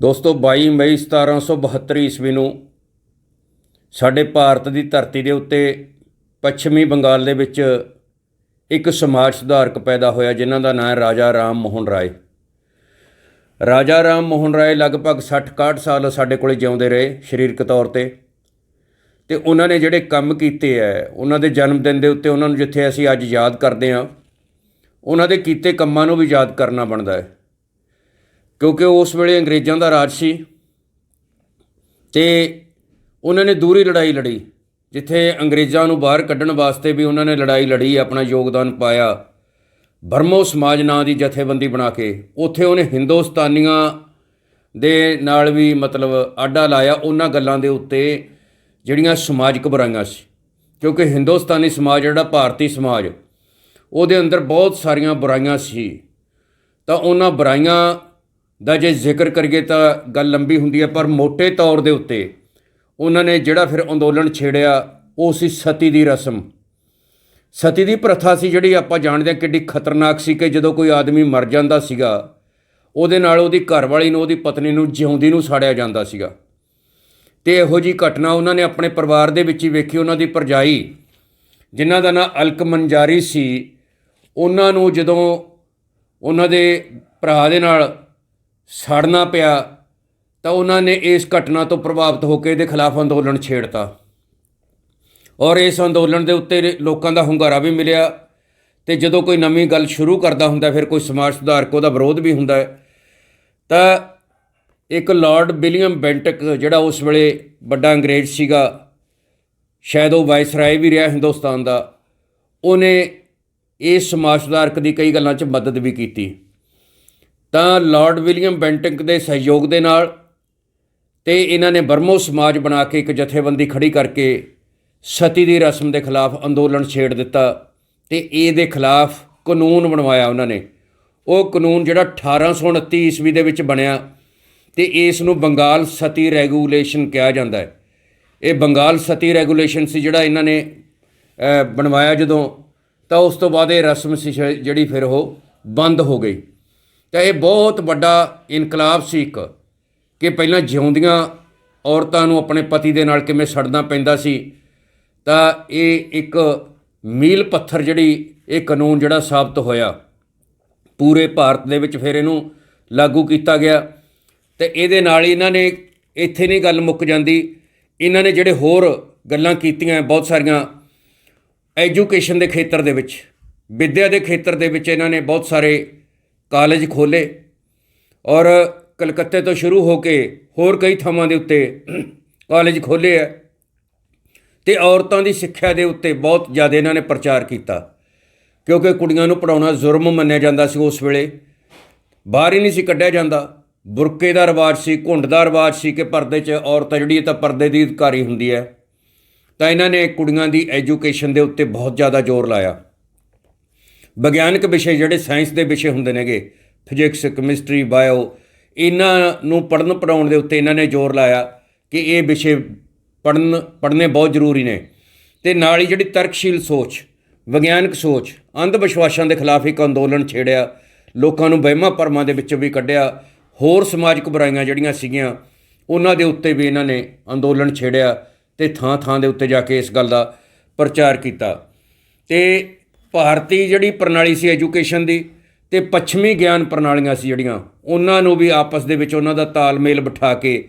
ਦੋਸਤੋ 22 ਮਈ 1772 ਈਸਵੀ ਨੂੰ ਸਾਡੇ ਭਾਰਤ ਦੀ ਧਰਤੀ ਦੇ ਉੱਤੇ ਪੱਛਮੀ ਬੰਗਾਲ ਦੇ ਵਿੱਚ ਇੱਕ ਸਮਾਜ ਸੁਧਾਰਕ ਪੈਦਾ ਹੋਇਆ, ਜਿਨ੍ਹਾਂ ਦਾ ਨਾਮ ਹੈ ਰਾਜਾ ਰਾਮ ਮੋਹਨ ਰਾਏ। ਰਾਜਾ ਰਾਮ ਮੋਹਨ ਰਾਏ ਲਗਭਗ 60-61 ਸਾਲ ਸਾਡੇ ਕੋਲੇ ਜਿਉਂਦੇ ਰਹੇ ਸਰੀਰਕ ਤੌਰ ਤੇ ਤੇ ਉਹਨਾਂ ਨੇ ਜਿਹੜੇ ਕੰਮ ਕੀਤੇ ਐ, ਉਹਨਾਂ ਦੇ ਜਨਮ ਦਿਨ ਦੇ ਉੱਤੇ ਉਹਨਾਂ ਨੂੰ ਜਿੱਥੇ ਅਸੀਂ ਅੱਜ ਯਾਦ ਕਰਦੇ ਹਾਂ, ਉਹਨਾਂ ਦੇ ਕੀਤੇ ਕੰਮਾਂ ਨੂੰ ਵੀ ਯਾਦ ਕਰਨਾ ਬਣਦਾ ਹੈ। ਕਿਉਂਕਿ ਉਸ ਵੇਲੇ ਅੰਗਰੇਜ਼ਾਂ ਦਾ ਰਾਜ ਸੀ ਤੇ ਉਹਨਾਂ ਨੇ ਦੂਰੀ ਲੜਾਈ ਲੜੀ, ਜਿੱਥੇ ਅੰਗਰੇਜ਼ਾਂ ਨੂੰ ਬਾਹਰ ਕੱਢਣ ਵਾਸਤੇ ਵੀ ਉਹਨਾਂ ਨੇ ਲੜਾਈ ਲੜੀ, ਆਪਣਾ ਯੋਗਦਾਨ ਪਾਇਆ। ਬਰਮੋ ਸਮਾਜ ਨਾਂ ਦੀ ਜਥੇਬੰਦੀ ਬਣਾ ਕੇ ਉੱਥੇ ਉਹਨੇ ਹਿੰਦੁਸਤਾਨੀਆਂ ਦੇ ਨਾਲ ਵੀ ਮਤਲਬ ਆਡਾ ਲਾਇਆ ਉਹਨਾਂ ਗੱਲਾਂ ਦੇ ਉੱਤੇ ਜਿਹੜੀਆਂ ਸਮਾਜਿਕ ਬੁਰਾਈਆਂ ਸੀ। ਕਿਉਂਕਿ ਹਿੰਦੁਸਤਾਨੀ ਸਮਾਜ ਜਿਹੜਾ ਭਾਰਤੀ ਸਮਾਜ, ਉਹਦੇ ਅੰਦਰ ਬਹੁਤ ਸਾਰੀਆਂ ਬੁਰਾਈਆਂ ਸੀ। ਤਾਂ ਉਹਨਾਂ ਬੁਰਾਈਆਂ ਦਾ ਜੇ ਜ਼ਿਕਰ ਕਰੀਏ ਤਾਂ ਗੱਲ ਲੰਬੀ ਹੁੰਦੀ ਹੈ, ਪਰ ਮੋٹے ਤੌਰ ਦੇ ਉੱਤੇ ਉਹਨਾਂ ਨੇ ਜਿਹੜਾ ਫਿਰ ਅੰਦੋਲਨ ਛੇੜਿਆ, ਉਹ ਸੀ ਸਤੀ ਦੀ ਰਸਮ। ਸਤੀ ਦੀ ਪ੍ਰਥਾ ਸੀ ਜਿਹੜੀ ਆਪਾਂ ਜਾਣਦੇ ਹਾਂ ਕਿੰਨੀ ਖਤਰਨਾਕ ਸੀ ਕਿ ਜਦੋਂ ਕੋਈ ਆਦਮੀ ਮਰ ਜਾਂਦਾ ਸੀਗਾ, ਉਹਦੇ ਨਾਲ ਉਹਦੀ ਘਰਵਾਲੀ ਨੂੰ, ਉਹਦੀ ਪਤਨੀ ਨੂੰ ਜਿਉਂਦੀ ਨੂੰ ਸਾੜਿਆ ਜਾਂਦਾ ਸੀਗਾ। ਤੇ ਇਹੋ ਜੀ ਘਟਨਾ ਉਹਨਾਂ ਨੇ ਆਪਣੇ ਪਰਿਵਾਰ ਦੇ ਵਿੱਚ ਹੀ ਵੇਖੀ, ਉਹਨਾਂ ਦੀ ਪਰਜਾਈ ਜਿਨ੍ਹਾਂ ਦਾ ਨਾਂ ਅਲਕ ਮੰਜਾਰੀ ਸੀ, ਉਹਨਾਂ ਨੂੰ ਜਦੋਂ ਉਹਨਾਂ ਦੇ ਭਰਾ ਦੇ ਨਾਲ ਸੜਨਾ ਪਿਆ ਤਾਂ ਉਹਨਾਂ ਨੇ ਇਸ ਘਟਨਾ ਤੋਂ ਪ੍ਰਭਾਵਿਤ ਹੋ ਕੇ ਇਹਦੇ ਖਿਲਾਫ ਅੰਦੋਲਨ ਛੇੜਤਾ। ਔਰ ਇਸ ਅੰਦੋਲਨ ਦੇ ਉੱਤੇ ਲੋਕਾਂ ਦਾ ਹੁੰਗਾਰਾ ਵੀ ਮਿਲਿਆ ਤੇ ਜਦੋਂ ਕੋਈ ਨਵੀਂ ਗੱਲ ਸ਼ੁਰੂ ਕਰਦਾ ਹੁੰਦਾ, ਫਿਰ ਕੋਈ ਸਮਾਜ ਸੁਧਾਰਕ ਉਹਦਾ ਵਿਰੋਧ ਵੀ ਹੁੰਦਾ ਹੈ, ਤਾਂ ਇੱਕ ਲਾਰਡ ਵਿਲੀਅਮ ਬੈਂਟਕ ਜਿਹੜਾ ਉਸ ਵੇਲੇ ਵੱਡਾ ਅੰਗਰੇਜ਼ ਸੀਗਾ, ਸ਼ਾਇਦ ਉਹ ਵਾਇਸਰਾਏ ਵੀ ਰਿਹਾ ਹਿੰਦੁਸਤਾਨ ਦਾ, ਉਹਨੇ ਇਸ ਸਮਾਜ ਸੁਧਾਰਕ ਦੀ ਕਈ ਗੱਲਾਂ 'ਚ ਮਦਦ ਵੀ ਕੀਤੀ। ਤਾਂ ਲਾਰਡ ਵਿਲੀਅਮ ਬੈਂਟਿੰਕ ਦੇ ਸਹਿਯੋਗ ਦੇ ਨਾਲ ਤੇ ਇਹਨਾਂ ਨੇ ਬਰਮੋ ਸਮਾਜ ਬਣਾ ਕੇ ਇੱਕ ਜਥੇਬੰਦੀ ਖੜੀ ਕਰਕੇ ਸਤੀ ਦੀ ਰਸਮ ਦੇ ਖਿਲਾਫ ਅੰਦੋਲਨ ਛੇੜ ਦਿੱਤਾ ਤੇ ਇਹਦੇ ਖਿਲਾਫ ਕਾਨੂੰਨ ਬਣਵਾਇਆ ਉਹਨਾਂ ਨੇ। ਉਹ ਕਾਨੂੰਨ ਜਿਹੜਾ 1829 ਈਸਵੀ ਦੇ ਵਿੱਚ ਬਣਿਆ ਤੇ ਇਸ ਨੂੰ ਬੰਗਾਲ ਸਤੀ ਰੈਗੂਲੇਸ਼ਨ ਕਿਹਾ ਜਾਂਦਾ ਹੈ। ਇਹ ਬੰਗਾਲ ਸਤੀ ਰੈਗੂਲੇਸ਼ਨ ਸੀ ਜਿਹੜਾ ਇਹਨਾਂ ਨੇ ਬਣਵਾਇਆ ਜਦੋਂ, ਤਾਂ ਉਸ ਤੋਂ ਬਾਅਦ ਇਹ ਰਸਮ ਸੀ ਜਿਹੜੀ ਫਿਰ ਉਹ ਬੰਦ ਹੋ ਗਈ। ਤਾਂ ਇਹ ਬਹੁਤ ਵੱਡਾ ਇਨਕਲਾਬ ਸੀ ਇੱਕ, ਕਿ ਪਹਿਲਾਂ ਜਿਉਂਦੀਆਂ ਔਰਤਾਂ ਨੂੰ ਆਪਣੇ ਪਤੀ ਦੇ ਨਾਲ ਕਿਵੇਂ ਸੜਨਾ ਪੈਂਦਾ ਸੀ, ਤਾਂ ਇਹ ਇੱਕ ਮੀਲ ਪੱਥਰ ਜਿਹੜੀ ਇਹ ਕਾਨੂੰਨ ਜਿਹੜਾ ਸਾਬਤ ਹੋਇਆ। ਪੂਰੇ ਭਾਰਤ ਦੇ ਵਿੱਚ ਫਿਰ ਇਹਨੂੰ ਲਾਗੂ ਕੀਤਾ ਗਿਆ। ਤੇ ਇਹਦੇ ਨਾਲ ਹੀ ਇਹਨਾਂ ਨੇ ਇੱਥੇ ਨਹੀਂ ਗੱਲ ਮੁੱਕ ਜਾਂਦੀ, ਇਹਨਾਂ ਨੇ ਜਿਹੜੇ ਹੋਰ ਗੱਲਾਂ ਕੀਤੀਆਂ ਬਹੁਤ ਸਾਰੀਆਂ ਐਜੂਕੇਸ਼ਨ ਦੇ ਖੇਤਰ ਦੇ ਵਿੱਚ, ਵਿੱਦਿਆ ਦੇ ਖੇਤਰ ਦੇ ਵਿੱਚ ਇਹਨਾਂ ਨੇ ਬਹੁਤ ਸਾਰੇ ਕਾਲਜ ਖੋਲੇ ਔਰ ਕਲਕੱਤੇ ਤੋਂ ਸ਼ੁਰੂ ਹੋ ਕੇ ਹੋਰ ਕਈ ਥਾਵਾਂ ਦੇ ਉੱਤੇ ਕਾਲਜ ਖੋਲੇ ਆ ਤੇ ਔਰਤਾਂ ਦੀ ਸਿੱਖਿਆ ਦੇ ਉੱਤੇ ਬਹੁਤ ਜ਼ਿਆਦਾ ਇਹਨਾਂ ਨੇ ਪ੍ਰਚਾਰ ਕੀਤਾ ਕਿਉਂਕਿ ਕੁੜੀਆਂ ਨੂੰ ਪੜਾਉਣਾ ਜ਼ੁਰਮ ਮੰਨਿਆ ਜਾਂਦਾ ਸੀ ਉਸ ਵੇਲੇ। ਬਾਹਰ ਹੀ ਨਹੀਂ ਸੀ ਕੱਢਿਆ ਜਾਂਦਾ। ਬੁਰਕੇ ਦਾ ਰਿਵਾਜ ਸੀ, ਘੁੰਡ ਦਾ ਰਿਵਾਜ ਸੀ ਕਿ ਪਰਦੇ 'ਚ ਔਰਤ ਜਿਹੜੀ ਹੈ ਤਾਂ ਪਰਦੇ ਦੀ ਅਧਿਕਾਰੀ ਹੁੰਦੀ ਹੈ। ਤਾਂ ਇਹਨਾਂ ਨੇ ਕੁੜੀਆਂ ਦੀ ਐਜੂਕੇਸ਼ਨ ਦੇ ਉੱਤੇ ਬਹੁਤ ਜ਼ਿਆਦਾ ਜ਼ੋਰ ਲਾਇਆ। ਵਿਗਿਆਨਕ ਵਿਸ਼ੇ ਜਿਹੜੇ ਸਾਇੰਸ ਦੇ ਵਿਸ਼ੇ ਹੁੰਦੇ ਨੇਗੇ, ਫਿਜ਼ਿਕਸ, ਕੈਮਿਸਟਰੀ, ਬਾਇਓ, ਇਹਨਾਂ ਨੂੰ ਪੜਨ ਪੜਾਉਣ ਦੇ ਉੱਤੇ ਇਹਨਾਂ ਨੇ ਜ਼ੋਰ ਲਾਇਆ ਕਿ ਇਹ ਵਿਸ਼ੇ ਪੜਨ ਪੜਨੇ ਬਹੁਤ ਜ਼ਰੂਰੀ ਨੇ। ਤੇ ਨਾਲ ਹੀ ਜਿਹੜੀ ਤਰਕਸ਼ੀਲ ਸੋਚ, ਵਿਗਿਆਨਕ ਸੋਚ, ਅੰਧ ਵਿਸ਼ਵਾਸਾਂ ਦੇ ਖਿਲਾਫ ਇੱਕ ਅੰਦੋਲਨ ਛੇੜਿਆ, ਲੋਕਾਂ ਨੂੰ ਵਹਿਮਾਂ ਭਰਮਾਂ ਦੇ ਵਿੱਚੋਂ ਵੀ ਕੱਢਿਆ, ਹੋਰ ਸਮਾਜਿਕ ਬੁਰਾਈਆਂ ਜਿਹੜੀਆਂ ਸੀਗੀਆਂ, ਉਹਨਾਂ ਦੇ ਉੱਤੇ ਵੀ ਇਹਨਾਂ ਨੇ ਅੰਦੋਲਨ ਛੇੜਿਆ ਤੇ ਥਾਂ ਥਾਂ ਦੇ ਉੱਤੇ ਜਾ ਕੇ ਇਸ ਗੱਲ ਦਾ ਪ੍ਰਚਾਰ ਕੀਤਾ। ਤੇ ਭਾਰਤੀ ਜਿਹੜੀ ਪ੍ਰਣਾਲੀ ਸੀ ਐਜੂਕੇਸ਼ਨ ਦੀ ਤੇ ਪੱਛਮੀ ਗਿਆਨ ਪ੍ਰਣਾਲੀਆਂ ਸੀ ਜਿਹੜੀਆਂ, ਉਹਨਾਂ ਨੂੰ ਵੀ ਆਪਸ ਦੇ ਵਿੱਚ ਉਹਨਾਂ ਦਾ ਤਾਲਮੇਲ ਬਿਠਾ ਕੇ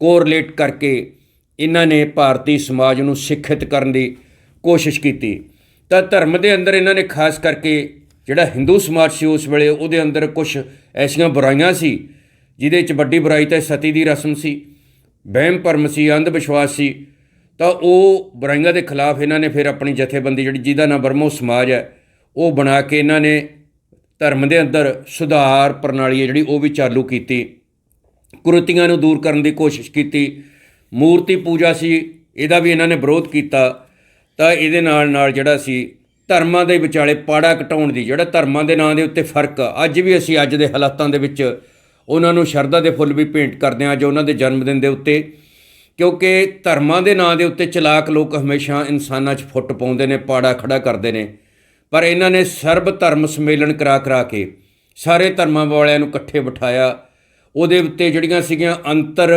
ਕੋਰਿਲੇਟ ਕਰਕੇ ਇਹਨਾਂ ਨੇ ਭਾਰਤੀ ਸਮਾਜ ਨੂੰ ਸਿੱਖਿਤ ਕਰਨ ਦੀ ਕੋਸ਼ਿਸ਼ ਕੀਤੀ। ਤਾਂ ਧਰਮ ਦੇ ਅੰਦਰ ਇਹਨਾਂ ਨੇ ਖਾਸ ਕਰਕੇ ਜਿਹੜਾ ਹਿੰਦੂ ਸਮਾਜ ਸੀ ਉਸ ਵੇਲੇ, ਉਹਦੇ ਅੰਦਰ ਕੁਝ ਐਸੀਆਂ ਬੁਰਾਈਆਂ ਸੀ, ਜਿਹਦੇ ਵਿੱਚ ਵੱਡੀ ਬੁਰਾਈ ਤਾਂ ਸਤੀ ਦੀ ਰਸਮ ਸੀ ਵਹਿਮ ਭਰਮ ਸੀ, ਅੰਧ ਵਿਸ਼ਵਾਸ ਸੀ ਤਾਂ ਉਹ ਬੁਰਾਈਆਂ ਦੇ ਖਿਲਾਫ ਇਹਨਾਂ ਨੇ ਫਿਰ ਆਪਣੀ ਜਥੇਬੰਦੀ ਜਿਹੜੀ ਜਿਹਦਾ ਨਾਮ ਬਰਮੋ ਸਮਾਜ ਹੈ ਉਹ ਬਣਾ ਕੇ ਇਹਨਾਂ ਨੇ ਧਰਮ ਦੇ ਅੰਦਰ ਸੁਧਾਰ ਪ੍ਰਣਾਲੀ ਹੈ ਜਿਹੜੀ ਉਹ ਵੀ ਚਾਲੂ ਕੀਤੀ। ਕੁਰਤੀਆਂ ਨੂੰ ਦੂਰ ਕਰਨ ਦੀ ਕੋਸ਼ਿਸ਼ ਕੀਤੀ। ਮੂਰਤੀ ਪੂਜਾ ਸੀ ਇਹਦਾ ਵੀ ਇਹਨਾਂ ਨੇ ਵਿਰੋਧ ਕੀਤਾ। ਤਾਂ ਇਹਦੇ ਨਾਲ ਨਾਲ ਜਿਹੜਾ ਸੀ ਧਰਮਾਂ ਦੇ ਵਿਚਾਲੇ ਪਾੜਾ ਘਟਾਉਣ ਦੀ ਜਿਹੜਾ ਧਰਮਾਂ ਦੇ ਨਾਂ ਦੇ ਉੱਤੇ ਫ਼ਰਕ ਆ, ਅੱਜ ਵੀ ਅਸੀਂ ਅੱਜ ਦੇ ਹਾਲਾਤਾਂ ਦੇ ਵਿੱਚ ਉਹਨਾਂ ਨੂੰ ਸ਼ਰਧਾ ਦੇ ਫੁੱਲ ਵੀ ਭੇਂਟ ਕਰਦੇ ਹਾਂ ਅੱਜ ਉਹਨਾਂ ਦੇ ਜਨਮ ਦਿਨ ਦੇ ਉੱਤੇ। ਕਿਉਂਕਿ ਧਰਮਾਂ ਦੇ ਨਾਂ ਦੇ ਉੱਤੇ ਚਲਾਕ ਲੋਕ ਹਮੇਸ਼ਾ ਇਨਸਾਨਾਂ 'ਚ ਫੁੱਟ ਪਾਉਂਦੇ ਨੇ, ਪਾੜਾ ਖੜਾ ਕਰਦੇ ਨੇ। ਪਰ ਇਹਨਾਂ ਨੇ ਸਰਬ ਧਰਮ ਸੰਮੇਲਨ ਕਰਾ ਕਰਾ ਕੇ ਸਾਰੇ ਧਰਮਾਂ ਵਾਲਿਆਂ ਨੂੰ ਇਕੱਠੇ ਬਿਠਾਇਆ। ਉਹਦੇ ਉੱਤੇ ਜਿਹੜੀਆਂ ਸੀਗੀਆਂ ਅੰਤਰ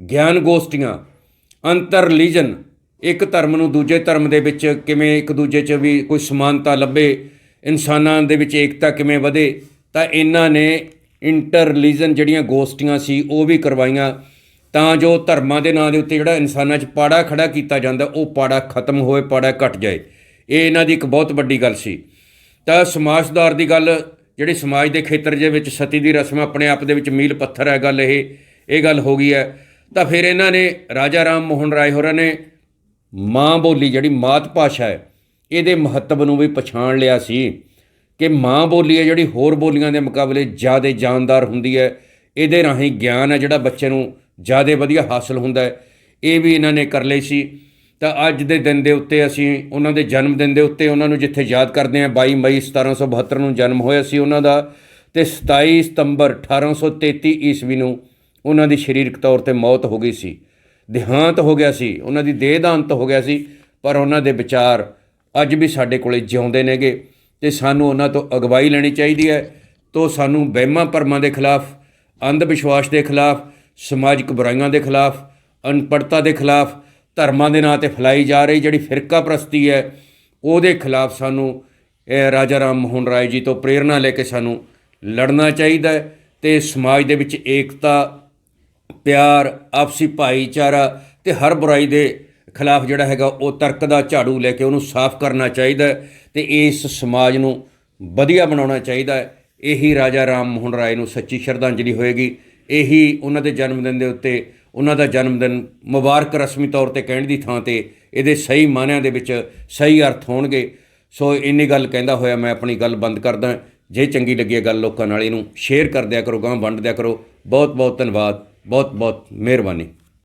ਗਿਆਨ ਗੋਸ਼ਟੀਆਂ, ਅੰਤਰ ਰਿਲੀਜਨ ਇੱਕ ਧਰਮ ਨੂੰ ਦੂਜੇ ਧਰਮ ਦੇ ਵਿੱਚ ਕਿਵੇਂ ਇੱਕ ਦੂਜੇ 'ਚ ਵੀ ਕੋਈ ਸਮਾਨਤਾ ਲੱਭੇ, ਇਨਸਾਨਾਂ ਦੇ ਵਿੱਚ ਏਕਤਾ ਕਿਵੇਂ ਵਧੇ, ਤਾਂ ਇਹਨਾਂ ਨੇ ਇੰਟਰ ਰਿਲੀਜਨ ਜਿਹੜੀਆਂ ਗੋਸ਼ਟੀਆਂ ਸੀ ਉਹ ਵੀ ਕਰਵਾਈਆਂ। ਤਾਂ ਜੋ ਧਰਮਾਂ ਦੇ ਨਾਂ ਦੇ ਉੱਤੇ ਜਿਹੜਾ ਇਨਸਾਨਾਂ 'ਚ ਪਾੜਾ ਖੜਾ ਕੀਤਾ ਜਾਂਦਾ, ਉਹ ਪਾੜਾ ਖਤਮ ਹੋਏ, ਪਾੜਾ ਘਟ ਜਾਏ। ਇਹ ਇਹਨਾਂ ਦੀ ਇੱਕ ਬਹੁਤ ਵੱਡੀ ਗੱਲ ਸੀ। ਤਾਂ ਸਮਾਜ ਸੁਧਾਰ ਦੀ ਗੱਲ, ਜਿਹੜੀ ਸਮਾਜ ਦੇ ਖੇਤਰ ਦੇ ਵਿੱਚ ਸਤੀ ਦੀ ਰਸਮ, ਆਪਣੇ ਆਪ ਦੇ ਵਿੱਚ ਮੀਲ ਪੱਥਰ ਹੈ ਗੱਲ ਇਹ ਇਹ ਗੱਲ ਹੋ ਗਈ ਹੈ। ਤਾਂ ਫਿਰ ਇਹਨਾਂ ਨੇ ਰਾਜਾ ਰਾਮ ਮੋਹਨ ਰਾਏ ਹੋਰਾਂ ਨੇ ਮਾਂ ਬੋਲੀ, ਜਿਹੜੀ ਮਾਤ ਭਾਸ਼ਾ ਹੈ, ਇਹਦੇ ਮਹੱਤਵ ਨੂੰ ਵੀ ਪਛਾਣ ਲਿਆ ਸੀ ਕਿ ਮਾਂ ਬੋਲੀ ਹੈ ਜਿਹੜੀ ਹੋਰ ਬੋਲੀਆਂ ਦੇ ਮੁਕਾਬਲੇ ਜ਼ਿਆਦਾ ਜਾਨਦਾਰ ਹੁੰਦੀ ਹੈ। ਇਹਦੇ ਰਾਹੀਂ ਗਿਆਨ ਹੈ ਜਿਹੜਾ ਬੱਚੇ ਨੂੰ ਜ਼ਿਆਦਾ ਵਧੀਆ ਹਾਸਲ ਹੁੰਦਾ ਹੈ। ਇਹ ਵੀ ਇਹਨਾਂ ਨੇ ਕਰ ਲਈ ਸੀ। ਤਾਂ ਅੱਜ ਦੇ ਦਿਨ ਦੇ ਉੱਤੇ ਅਸੀਂ ਉਹਨਾਂ ਦੇ ਜਨਮ ਦਿਨ ਦੇ ਉੱਤੇ ਉਹਨਾਂ ਨੂੰ ਜਿੱਥੇ ਯਾਦ ਕਰਦੇ ਹਾਂ 22 ਮਈ 1772 ਨੂੰ ਜਨਮ ਹੋਇਆ ਸੀ ਉਹਨਾਂ ਦਾ ਤੇ 27 ਸਤੰਬਰ 1833 ਈਸਵੀ ਨੂੰ ਉਹਨਾਂ ਦੀ ਸਰੀਰਕ ਤੌਰ ਤੇ ਮੌਤ ਹੋ ਗਈ ਸੀ। ਦੇਹਾਂਤ ਹੋ ਗਿਆ ਸੀ। ਉਹਨਾਂ ਦੀ ਦੇਹ ਦਾ ਅੰਤ ਹੋ ਗਿਆ ਸੀ। ਪਰ ਉਹਨਾਂ ਦੇ ਵਿਚਾਰ ਅੱਜ ਵੀ ਸਾਡੇ ਕੋਲੇ ਜਿਉਂਦੇ ਨੇਗੇ ਤੇ ਸਾਨੂੰ ਉਹਨਾਂ ਤੋਂ ਅਗਵਾਈ ਲੈਣੀ ਚਾਹੀਦੀ ਹੈ। ਤੋਂ ਸਾਨੂੰ ਵਹਿਮਾਂ ਭਰਮਾਂ ਦੇ ਖਿਲਾਫ, ਅੰਧ ਵਿਸ਼ਵਾਸ ਦੇ ਖਿਲਾਫ ਸਮਾਜਿਕ ਬੁਰਾਈਆਂ ਦੇ ਖਿਲਾਫ ਅਨਪੜਤਾ ਦੇ ਖਿਲਾਫ, ਧਰਮਾਂ ਦੇ ਨਾਂ ਤੇ ਫੈਲਾਈ ਜਾ ਰਹੀ ਜਿਹੜੀ ਫਿਰਕਾ ਪ੍ਰਸਤੀ ਹੈ, ਉਹਦੇ ਖਿਲਾਫ ਸਾਨੂੰ ਰਾਜਾ ਰਾਮ ਮੋਹਨ ਰਾਏ ਜੀ ਤੋਂ ਪ੍ਰੇਰਣਾ ਲੈ ਕੇ ਸਾਨੂੰ ਲੜਨਾ ਚਾਹੀਦਾ ਹੈ ਤੇ ਸਮਾਜ ਦੇ ਵਿੱਚ ਏਕਤਾ, ਪਿਆਰ, ਆਪਸੀ ਭਾਈਚਾਰਾ ਤੇ ਹਰ ਬੁਰਾਈ ਦੇ ਖਿਲਾਫ ਜਿਹੜਾ ਹੈਗਾ ਉਹ ਤਰਕ ਦਾ ਝਾੜੂ ਲੈ ਕੇ ਉਹਨੂੰ ਸਾਫ਼ ਕਰਨਾ ਚਾਹੀਦਾ ਹੈ ਤੇ ਇਸ ਸਮਾਜ ਨੂੰ ਵਧੀਆ ਬਣਾਉਣਾ ਚਾਹੀਦਾ ਇਹੀ ਰਾਜਾ ਰਾਮ ਮੋਹਨ ਰਾਏ ਨੂੰ ਸੱਚੀ ਸ਼ਰਧਾਂਜਲੀ ਹੋਏਗੀ। ਇਹੀ ਉਹਨਾਂ ਦੇ ਜਨਮ ਦਿਨ ਦੇ ਉੱਤੇ ਉਹਨਾਂ ਦਾ ਜਨਮ ਦਿਨ ਮੁਬਾਰਕ ਰਸਮੀ ਤੌਰ ਤੇ ਕਹਿਣ ਦੀ ਥਾਂ ਤੇ ਇਹਦੇ ਸਹੀ ਮਾਨਿਆਂ ਦੇ ਵਿੱਚ ਸਹੀ ਅਰਥ ਹੋਣਗੇ। ਸੋ ਇੰਨੀ ਗੱਲ ਕਹਿੰਦਾ ਹੋਇਆ ਮੈਂ ਆਪਣੀ ਗੱਲ ਬੰਦ ਕਰਦਾ। ਜੇ ਚੰਗੀ ਲੱਗੀ ਹੈ ਗੱਲ ਲੋਕਾਂ ਨਾਲ ਇਹਨੂੰ ਸ਼ੇਅਰ ਕਰ ਦਿਆ ਕਰੋ ਗਾਂ ਵੰਡ ਦਿਆ ਕਰੋ। ਬਹੁਤ ਬਹੁਤ ਧੰਨਵਾਦ ਬਹੁਤ ਬਹੁਤ ਮਿਹਰਬਾਨੀ।